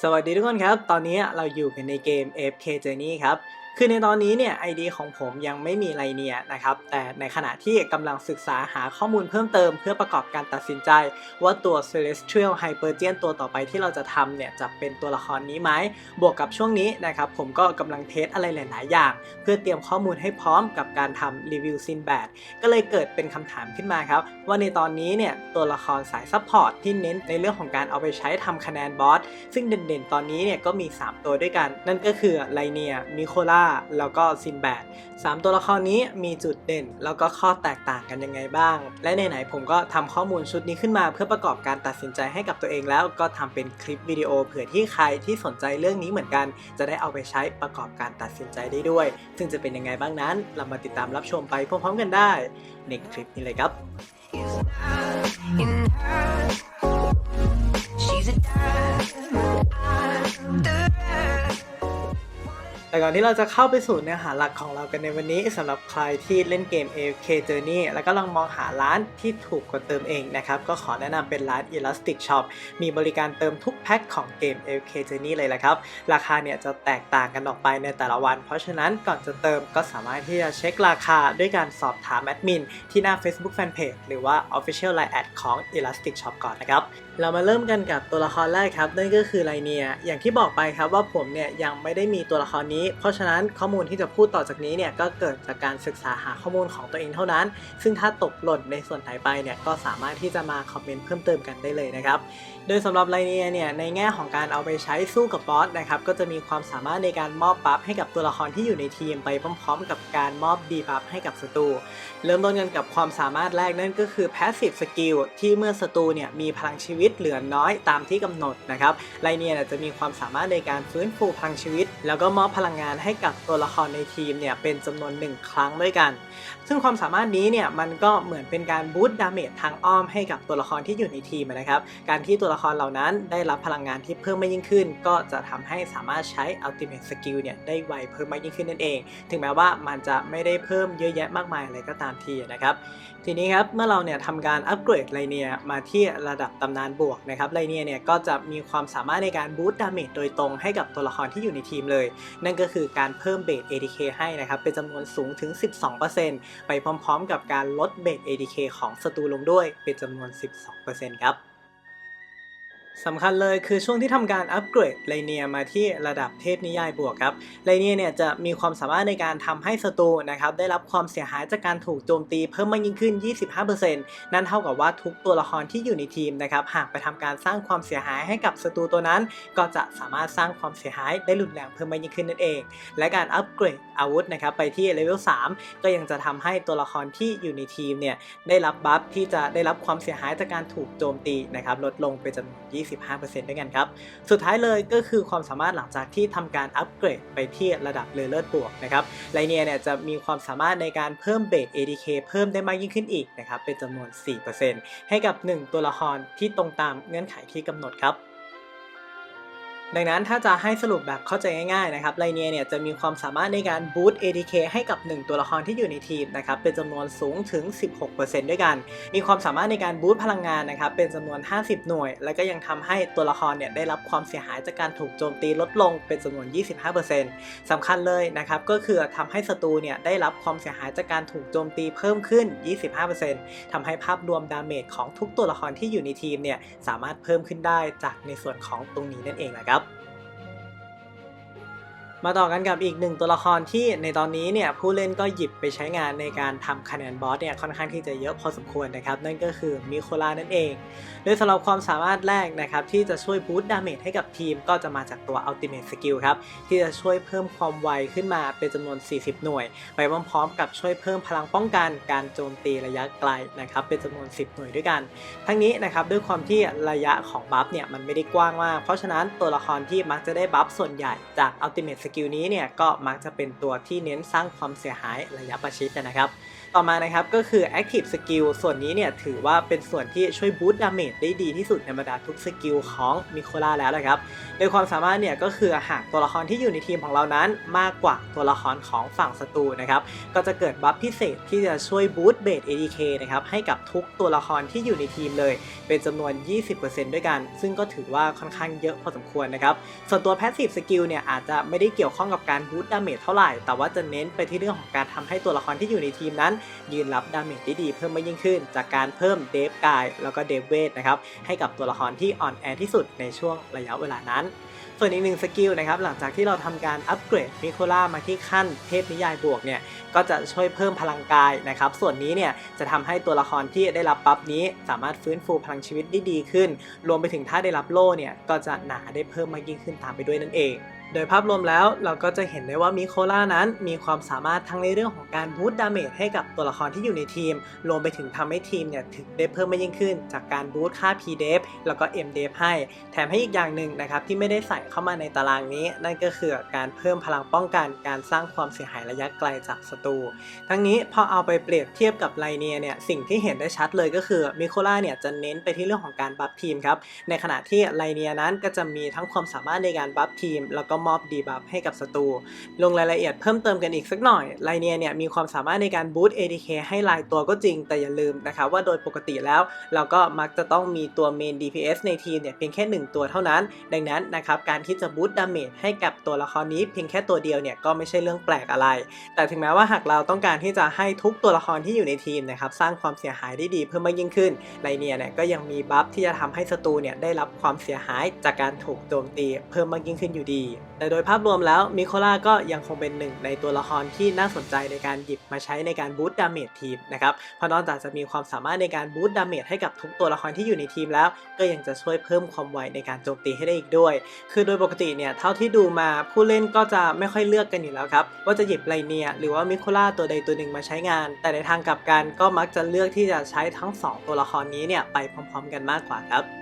สวัสดีทุกคนครับ ตอนนี้เราอยู่กันในเกม FK Journey ครับ คือในตอนนี้เนี่ยไอดีของผมยังไม่มีไรเนียนะครับ แต่ในขณะที่กำลังศึกษาหาข้อมูลเพิ่มเติมเพื่อประกอบการตัดสินใจ ว่าตัว Celestial Hypergian ตัวต่อไปที่เราจะทำเนี่ยจะเป็นตัวละครนี้ไหม บวกกับช่วงนี้นะครับผมก็กำลังเทสอะไรหลาย ๆ อย่าง เพื่อเตรียมข้อมูลให้พร้อมกับการทำรีวิวซินแบดก็เลยเกิดเป็นคำถามขึ้นมาครับ ว่าในตอนนี้เนี่ยตัวละครสายซัพพอร์ตที่เน้นในเรื่องของการเอาไปใช้ทำคะแนนบอสซึ่งเด่น ๆ ตอนนี้เนี่ยก็มี 3 ตัวด้วยกัน นั่นก็คือไลเนียมิโคล่าแล้วก็ซินแบดสามตัวละครนี้มีจุดเด่น แล้วก็ข้อแตกต่างกันยังไงบ้าง และไหนๆผมก็ทำข้อมูลชุดนี้ขึ้นมา เพื่อประกอบการตัดสินใจให้กับตัวเองแล้วก็ทำเป็นคลิปวิดีโอเผื่อที่ใครที่สนใจเรื่องนี้เหมือนกัน จะได้เอาไปใช้ประกอบการตัดสินใจได้ด้วย ซึ่งจะเป็นยังไงบ้างนั้น เรามาติดตามรับชมไปพร้อมๆกันได้ในคลิปนี้เลยครับ She's a diamond. แต่ก่อนที่เราจะเข้าไปสู่เนื้อหาหลักของเรากันในวันนี้สำหรับใครที่เล่นเกม AFK Journey แล้วก็ลังมองหาร้านที่ถูกกว่าเติมเองนะครับ ก็ขอแนะนำเป็นร้าน Elastic Shop มีบริการเติมทุกแพ็คของเกม AFK Journey เลยแหละครับ ราคาเนี่ยจะแตกต่างกันออกไปในแต่ละวัน เพราะฉะนั้นก่อนจะเติมก็สามารถที่จะเช็คราคาด้วยการสอบถามแอดมินที่หน้า Facebook Fanpage หรือว่า Official Line Ad ของ Elastic Shop ก่อนนะครับเรามาเริ่มกันกับตัวละครแรกครับนั่นก็คือไลเนียอย่างที่บอกไปครับว่าผมเนี่ยยังไม่ได้มีตัวละครนี้เพราะฉะนั้นข้อมูลที่จะพูดต่อจากนี้เนี่ยก็เกิดจากการศึกษาหาข้อมูลของตัวเองเท่านั้น ซึ่งถ้าตกหล่นในส่วนไหนไปเนี่ยก็สามารถที่จะมาคอมเมนต์เพิ่มเติมกันได้เลยนะครับโดยสำหรับไลเนียเนี่ยในแง่ของการเอาไปใช้สู้กับบอสนะครับก็จะมีความสามารถในการมอบบัฟให้กับตัวละครที่อยู่ในทีมไปพร้อมๆ กับการมอบดีบัฟให้กับศัตรูเริ่มต้นกันกับความสามารถแรกนั่นก็คือ Passive Skill ที่เมื่อศัตรูเนี่ยมีพลังชีวิตเหลือน้อยตามที่กำหนดนะครับไลเนียจะมีความสามารถในการฟื้นฟูพลังชีวิต แล้วก็มอบพลังงานให้กับตัวละครในทีมเนี่ยเป็นจำนวนหนึ่งครั้งด้วยกัน ซึ่งความสามารถนี้เนี่ยมันก็เหมือนเป็นการบูตดาเมจทางอ้อมให้กับตัวละครที่อยู่ในทีมนะครับการที่ตัวละครเหล่านั้นได้รับพลังงานที่เพิ่มมากยิ่งขึ้น ก็จะทำให้สามารถใช้ Ultimate Skill เนี่ยได้ไวเพิ่มมากยิ่งขึ้นนั่นเอง ถึงแม้ว่ามันจะไม่ได้เพิ่มเยอะแยะมากมายอะไรก็ตามทีนะครับ ทีนี้ครับเมื่อเราเนี่ยทำการอัปเกรดไลเนียมาที่ระดับตำนานบวกนะครับไลเนียเนี่ยก็จะมีความสามารถในการบูตดาเมจโดยตรงให้กับตัวละครที่อยู่ในทีมเลย นั่นก็คือการเพิ่มเบส ADK ให้นะครับเป็นจำนวนสูงถึง 12%ไปพร้อมๆ กับการลดเบส ADK ของศัตรูลงด้วยเป็นจำนวน 12%ครับ สำคัญเลยคือช่วงที่ทำการอัปเกรดไลเนียมาที่ระดับเทพนิยายบวกครับไลเนียเนี่ยจะมีความสามารถในการทำให้ศัตรูนะครับได้รับความเสียหายจากการถูกโจมตีเพิ่มมากยิ่งขึ้น 25%นั่นเท่ากับว่าทุกตัวละครที่อยู่ในทีมนะครับหากไปทำการสร้างความเสียหายให้กับศัตรูตัวนั้น ก็จะสามารถสร้างความเสียหายได้รุนแรงเพิ่มมากยิ่งขึ้นนั่นเอง และการอัปเกรดอาวุธนะครับไปที่เลเวล 3 ก็ยังจะทำให้ตัวละครที่อยู่ในทีมเนี่ยได้รับบัฟที่จะได้รับความเสียหายจากการถูกโจมตีนะครับลดลงเป็นจำนวน25%ด้วยกันครับ สุดท้ายเลยก็คือความสามารถหลังจากที่ทำการอัปเกรดไปที่ระดับเลเลิศบวกนะครับไลเนียเนี่ยจะมีความสามารถในการเพิ่มเบส ADK เพิ่มได้มากยิ่งขึ้นอีกนะครับเป็นจำนวน 4%ให้กับ 1 ตัวละครที่ตรงตามเงื่อนไขที่กำหนดครับ ดังนั้นถ้าจะให้สรุปแบบเข้าใจง่ายๆนะครับไลเนียเนี่ยจะมีความสามารถในการบูต ADK ให้กับ 1 ตัวละครที่อยู่ในทีมนะครับเป็นจำนวนสูงถึง 16%ด้วยกัน มีความสามารถในการบูตพลังงานนะครับเป็นจำนวน 50 หน่วย แล้วก็ยังทำให้ตัวละครเนี่ยได้รับความเสียหายจากการถูกโจมตีลดลงเป็นจำนวน 25%สำคัญเลยนะครับก็คือทำให้ศัตรูเนี่ยได้รับความเสียหายจากการถูกโจมตีเพิ่มขึ้น 25%ทำให้ภาพรวมดาเมจของทุกตัวละครที่อยู่ในทีมเนี่ยสามารถเพิ่มขึ้นได้จากในส่วนของตรงนี้นั่นเองนะครับ 안녕 มาต่อกันกับอีกหนึ่งตัวละครที่ในตอนนี้เนี่ยผู้เล่นก็หยิบไปใช้งานในการทำคะแนนบอสเนี่ยค่อนข้างที่จะเยอะพอสมควรนะครับ นั่นก็คือมิโคลานั่นเอง โดยสำหรับความสามารถแรกนะครับที่จะช่วยบูสต์ดาเมจให้กับทีมก็จะมาจากตัว Ultimate Skill ครับ ที่จะช่วยเพิ่มความไวขึ้นมาเป็นจำนวน 40 หน่วย ไปพร้อมๆ กับช่วยเพิ่มพลังป้องกันการโจมตีระยะไกลนะครับเป็นจำนวน 10 หน่วยด้วยกัน ทั้งนี้นะครับด้วยความที่ระยะของบัฟเนี่ยมันไม่ได้กว้างมากเพราะฉะนั้นตัวละครที่มักจะได้บัฟส่วนใหญ่จาก Ultimate Skill กิลนี้เนี่ยก็มักจะเป็นตัวที่เน้นสร้างความเสียหายระยะประชิดนะครับ ต่อมานะครับก็คือ Active Skill ส่วนนี้เนี่ยถือว่าเป็นส่วนที่ช่วยบูตดาเมจได้ดีที่สุดในบรรดาทุกสกิลของมิโคล่าแล้วนะครับ โดยความสามารถเนี่ยก็คือหากตัวละครที่อยู่ในทีมของเรานั้นมากกว่าตัวละครของฝั่งศัตรูนะครับ ก็จะเกิดบัฟพิเศษที่จะช่วยบูตเบส ADK นะครับให้กับทุกตัวละครที่อยู่ในทีมเลย เป็นจำนวน 20%ด้วยกัน ซึ่งก็ถือว่าค่อนข้างเยอะพอสมควรนะครับ ส่วนตัว Passive Skill เนี่ยอาจจะไม่ได้เกี่ยวข้องกับการบูตดาเมจเท่าไหร่ แต่ว่าจะเน้นไปที่เรื่องของการทำให้ตัวละครที่อยู่ในทีมนั้นยืนรับดาเมจได้ดีเพิ่มมากยิ่งขึ้น จากการเพิ่มเดฟกายแล้วก็เดฟเวทนะครับให้กับตัวละครที่อ่อนแอที่สุดในช่วงระยะเวลานั้น ส่วนอีกหนึ่งสกิลนะครับหลังจากที่เราทำการอัปเกรดมิโคล่ามาที่ขั้นเทพนิยายบวกเนี่ยก็จะช่วยเพิ่มพลังกายนะครับส่วนนี้เนี่ยจะทำให้ตัวละครที่ได้รับบัฟนี้ สามารถฟื้นฟูพลังชีวิตได้ดีขึ้น รวมไปถึงถ้าได้รับโล่เนี่ยก็จะหนาได้เพิ่มมากยิ่งขึ้นตามไปด้วยนั่นเอง โดยภาพรวมแล้วเราก็จะเห็นได้ว่ามิโคล่านั้นมีความสามารถทั้งในเรื่องของการบูตดาเมจให้กับตัวละครที่อยู่ในทีม รวมไปถึงทำให้ทีมเนี่ยถึงได้เพิ่มมากยิ่งขึ้น จากการบูตค่า p d e f แล้วก็ m d e f ให้ แถมให้อีกอย่างหนึ่งนะครับที่ไม่ได้ใส่เข้ามาในตารางนี้ นั่นก็คือการเพิ่มพลังป้องกัน การสร้างความเสียหายระยะไกลจากศัตรู ทั้งนี้พอเอาไปเปรียบเทียบกับไลเนียเนี่ยสิ่งที่เห็นได้ชัดเลยก็คือมิโคล่าเนี่ยจะเน้นไปที่เรื่องของการบัฟทีมครับ ในขณะที่ไลเนียนั้นก็จะมีทั้งความสามารถในการบัฟทีมแล้วก็มอบดีบัฟให้กับศัตรู ลงรายละเอียดเพิ่มเติมกันอีกสักหน่อยไลเนียเนี่ยมีความสามารถในการบูต ADK ให้ลายตัวก็จริง แต่อย่าลืมนะครับว่าโดยปกติแล้ว เราก็มักจะต้องมีตัวเมน DPS ในทีมเนี่ยเพียงแค่ 1 ตัวเท่านั้น ดังนั้นนะครับการที่จะบูตดาเมจให้กับตัวละครนี้เพียงแค่ตัวเดียวเนี่ยก็ไม่ใช่เรื่องแปลกอะไร แต่ถึงแม้ว่าหากเราต้องการที่จะให้ทุกตัวละครที่อยู่ในทีมนะครับสร้างความเสียหายได้ดีเพิ่มมากยิ่งขึ้นไลเนียเนี่ยก็ยังมีบัฟที่จะทำให้ศัตรูเนี่ยได้รับความเสียหายจากการถูกโจมตีเพิ่มมากยิ่งขึ้นอยู่ดีแต่โดยภาพรวมแล้วมิโคล่าก็ยังคงเป็นหนึ่งในตัวละครที่น่าสนใจในการหยิบมาใช้ในการบูตดาเมจทีมนะครับเพราะนอกจากจะมีความสามารถในการบูตดาเมจให้กับทุกตัวละครที่อยู่ในทีมแล้ว ก็ยังจะช่วยเพิ่มความไวในการโจมตีให้ได้อีกด้วย คือโดยปกติเนี่ยเท่าที่ดูมาผู้เล่นก็จะไม่ค่อยเลือกกันอยู่แล้วครับว่าจะหยิบไลเนียหรือว่ามิโคล่าตัวใดตัวหนึ่งมาใช้งาน แต่ในทางกลับกันก็มักจะเลือกที่จะใช้ทั้ง 2 ตัวละครนี้เนี่ยไปพร้อม ๆ กันมากกว่าครับ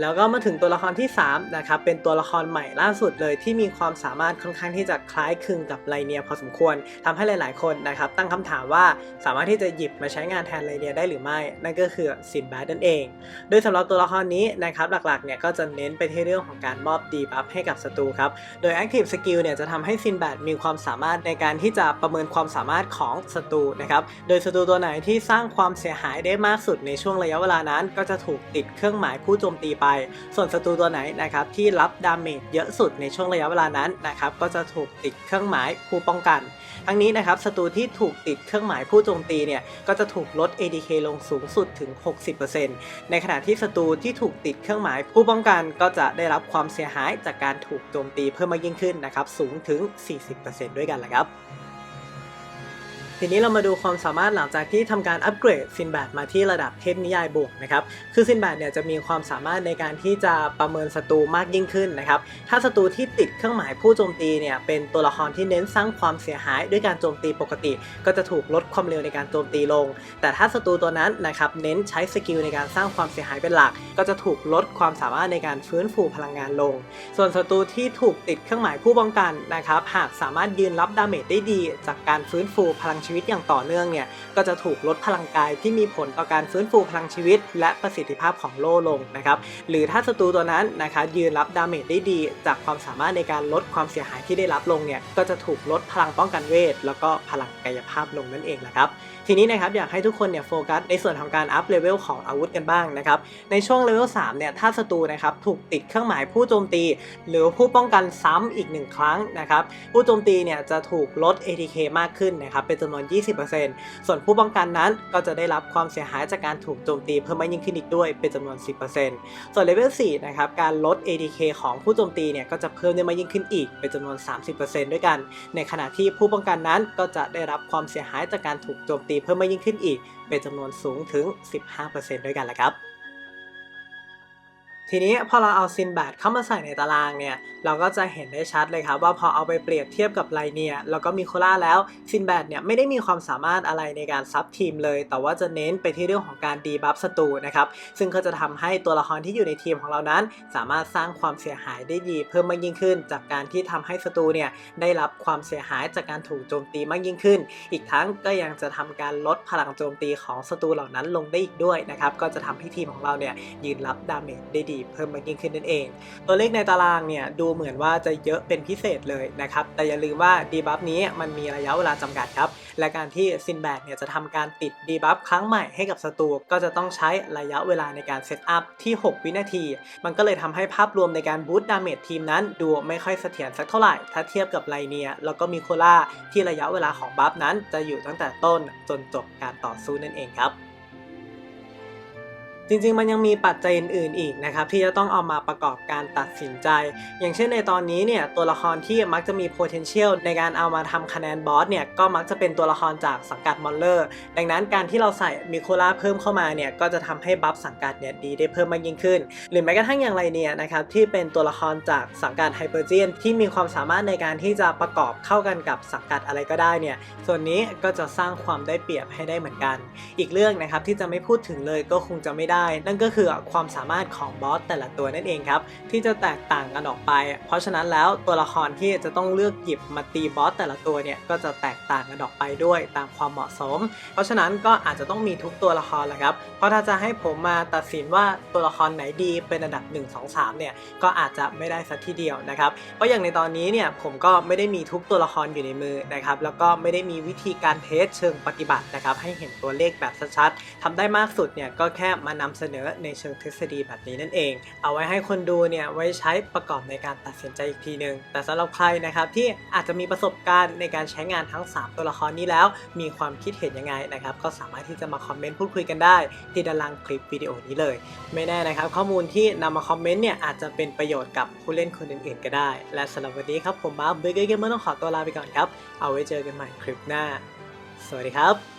แล้วก็มาถึงตัวละครที่3นะครับเป็นตัวละครใหม่ล่าสุดเลยที่มีความสามารถค่อนข้างที่จะคล้ายคลึงกับไลเนียพอสมควรทำให้หลาย ๆ คนนะครับตั้งคำถามว่าสามารถที่จะหยิบมาใช้งานแทนไลเนียได้หรือไม่ นั่นก็คือซินแบดนั่นเอง โดยสำหรับตัวละครนี้นะครับหลัก ๆ เนี่ยก็จะเน้นไปที่เรื่องของการมอบดีบัฟให้กับศัตรูครับ โดย Active Skill เนี่ยจะทำให้ซินแบดมีความสามารถในการที่จะประเมินความสามารถของศัตรูนะครับโดยศัตรูตัวไหนที่สร้างความเสียหายได้มากสุดในช่วงระยะเวลานั้น ก็จะถูกติดเครื่องหมายผู้โจมตีไป ส่วนศัตรูตัวไหนนะครับที่รับดาเมจเยอะสุดในช่วงระยะเวลานั้นนะครับก็จะถูกติดเครื่องหมายผู้ป้องกัน ทั้งนี้นะครับศัตรูที่ถูกติดเครื่องหมายผู้โจมตีเนี่ยก็จะถูกลด ADK ลงสูงสุดถึง 60%ในขณะที่ศัตรูที่ถูกติดเครื่องหมายผู้ป้องกันก็จะได้รับความเสียหายจากการถูกโจมตีเพิ่มมากยิ่งขึ้นนะครับสูงถึง 40%ด้วยกันแหละครับ ทีนี้เรามาดูความสามารถหลังจากที่ทำการอัปเกรดซินแบดมาที่ระดับเทพนิยายบวกนะครับคือซินแบดเนี่ยจะมีความสามารถในการที่จะประเมินศัตรูมากยิ่งขึ้นนะครับถ้าศัตรูที่ติดเครื่องหมายผู้โจมตีเนี่ยเป็นตัวละครที่เน้นสร้างความเสียหายด้วยการโจมตีปกติ ก็จะถูกลดความเร็วในการโจมตีลง แต่ถ้าศัตรูตัวนั้นนะครับเน้นใช้สกิลในการสร้างความเสียหายเป็นหลัก ก็จะถูกลดความสามารถในการฟื้นฟูพลังงานลง ส่วนศัตรูที่ถูกติดเครื่องหมายผู้ป้องกันนะครับหากสามารถยืนรับดาเมจได้ดี จากการฟื้นฟูพลังชีวิตอย่างต่อเนื่องเนี่ยก็จะถูกลดพลังกายที่มีผลต่อการฟื้นฟูพลังชีวิต และประสิทธิภาพของโล่ลงนะครับหรือถ้าศัตรูตัวนั้นนะครับยืนรับดาเมจได้ดี จากความสามารถในการลดความเสียหายที่ได้รับลงเนี่ยก็จะถูกลดพลังป้องกันเวทแล้วก็พลังกายภาพลงนั่นเองแหละครับทีนี้นะครับอยากให้ทุกคนเนี่ยโฟกัสในส่วนของการอัพเลเวลของอาวุธกันบ้างนะครับในช่วงเลเวล3เนี่ยถ้าศัตรูนะครับถูกติดเครื่องหมายผู้โจมตี หรือผู้ป้องกันซ้ำอีก 1 ครั้งนะครับผู้โจมตีเนี่ยจะถูกลด ATK มากขึ้นนะครับเป็นจำนวน 20%ส่วนผู้ป้องกันนั้นก็จะได้รับความเสียหายจากการถูกโจมตีเพิ่มมากยิ่งขึ้นอีกด้วยเป็นจำนวน 10%ส่วนเลเวล4นะครับการลด ATK ของผู้โจมตีเนี่ยก็จะเพิ่มได้มากยิ่งขึ้นอีกเป็นจำนวน 30%ด้วยกัน ในขณะที่ผู้ป้องกันนั้นก็จะได้รับความเสียหายจากการถูกโจมตีเพิ่มมากยิ่งขึ้นอีก เป็นจำนวนสูงถึง 15%ด้วยกันแหละครับ ทีนี้พอเราเอาซินแบดเข้ามาใส่ในตารางเนี่ย เราก็จะเห็นได้ชัดเลยครับว่าพอเอาไปเปรียบเทียบกับไลเนียแล้วก็มิโคล่าแล้วซินแบดเนี่ยไม่ได้มีความสามารถอะไรในการซับทีมเลย แต่ว่าจะเน้นไปที่เรื่องของการดีบัฟศัตรูนะครับซึ่งก็จะทำให้ตัวละครที่อยู่ในทีมของเรานั้น สามารถสร้างความเสียหายได้ดี เพิ่มมากยิ่งขึ้น จากการที่ทำให้ศัตรูเนี่ยได้รับความเสียหายจากการถูกโจมตีมากยิ่งขึ้น อีกทั้งก็ยังจะทำการลดพลังโจมตีของศัตรูเหล่านั้นลงได้อีกด้วยนะครับก็จะทำให้ทีมของเราเนี่ยยืนรับดาเมจได้ดี เพิ่มมากยิ่งขึ้นนั่นเอง ตัวเลขในตารางเนี่ยดูเหมือนว่าจะเยอะเป็นพิเศษเลยนะครับ แต่อย่าลืมว่าดีบัฟนี้มันมีระยะเวลาจำกัดครับ และการที่ซินแบดเนี่ยจะทำการติดดีบัฟครั้งใหม่ให้กับศัตรูก็จะต้องใช้ระยะเวลาในการเซตอัพที่ 6 วินาที มันก็เลยทำให้ภาพรวมในการบูตดาเมจทีมนั้นดูไม่ค่อยเสถียรสักเท่าไหร่ ถ้าเทียบกับไลเนียแล้วก็มิโคล่าที่ระยะเวลาของบัฟนั้นจะอยู่ตั้งแต่ต้นจนจบการต่อสู้นั่นเองครับ จริงๆ มันยังมีปัจจัยอื่นๆอีกนะครับที่จะต้องเอามาประกอบการตัดสินใจ อย่างเช่นในตอนนี้เนี่ยตัวละครที่มักจะมี potential ในการเอามาทำคะแนนบอสเนี่ยก็มักจะเป็นตัวละครจากสังกัดมอนเลอร์ดังนั้นการที่เราใส่มิโคล่าเพิ่มเข้ามาเนี่ยก็จะทำให้บัฟสังกัดเนี่ยดีได้เพิ่มมากยิ่งขึ้น หรือแม้กระทั่งอย่างไรเนี่ยนะครับที่เป็นตัวละครจากสังกัดไฮเปอร์เจียนที่มีความสามารถในการที่จะประกอบเข้ากันกับสังกัดอะไรก็ได้เนี่ยส่วนนี้ก็จะสร้างความได้เปรียบให้ได้เหมือนกัน อีกเรื่องนะครับที่จะไม่พูดถึงเลยก็คงจะไม่ได้นั่นก็คือความสามารถของบอสแต่ละตัวนั่นเองครับ ที่จะแตกต่างกันออกไป เพราะฉะนั้นแล้วตัวละครที่จะต้องเลือกหยิบมาตีบอสแต่ละตัวเนี่ยก็จะแตกต่างกันออกไปด้วยตามความเหมาะสม เพราะฉะนั้นก็อาจจะต้องมีทุกตัวละครแหละครับ เพราะถ้าจะให้ผมมาตัดสินว่าตัวละครไหนดีเป็นอันดับ 1 2 3เนี่ยก็อาจจะไม่ได้สักทีเดียวนะครับ เพราะอย่างในตอนนี้เนี่ยผมก็ไม่ได้มีทุกตัวละครอยู่ในมือนะครับแล้วก็ไม่ได้มีวิธีการเทสเชิงปฏิบัตินะครับให้เห็นตัวเลขแบบชัดๆทำได้มากสุดเนี่ยก็แค่มานำเสนอในเชิงทฤษฎีแบบนี้นั่นเอง เอาไว้ให้คนดูเนี่ยไว้ใช้ประกอบในการตัดสินใจอีกทีหนึ่งแต่สำหรับใครนะครับที่อาจจะมีประสบการณ์ในการใช้งานทั้ง 3 ตัวละครนี้แล้ว มีความคิดเห็นยังไงนะครับก็สามารถที่จะมาคอมเมนต์พูดคุยกันได้ ที่ด้านล่างคลิปวิดีโอนี้เลย ไม่แน่นะครับ ข้อมูลที่นำมาคอมเมนต์เนี่ยอาจจะเป็นประโยชน์กับผู้เล่นคนอื่นๆ ก็ได้ และสำหรับวันนี้ครับผมมาร์คเบเกอร์เกมเมอร์ต้องขอตัวลาไปก่อนครับ เอาไว้เจอกันใหม่คลิปหน้า สวัสดีครับ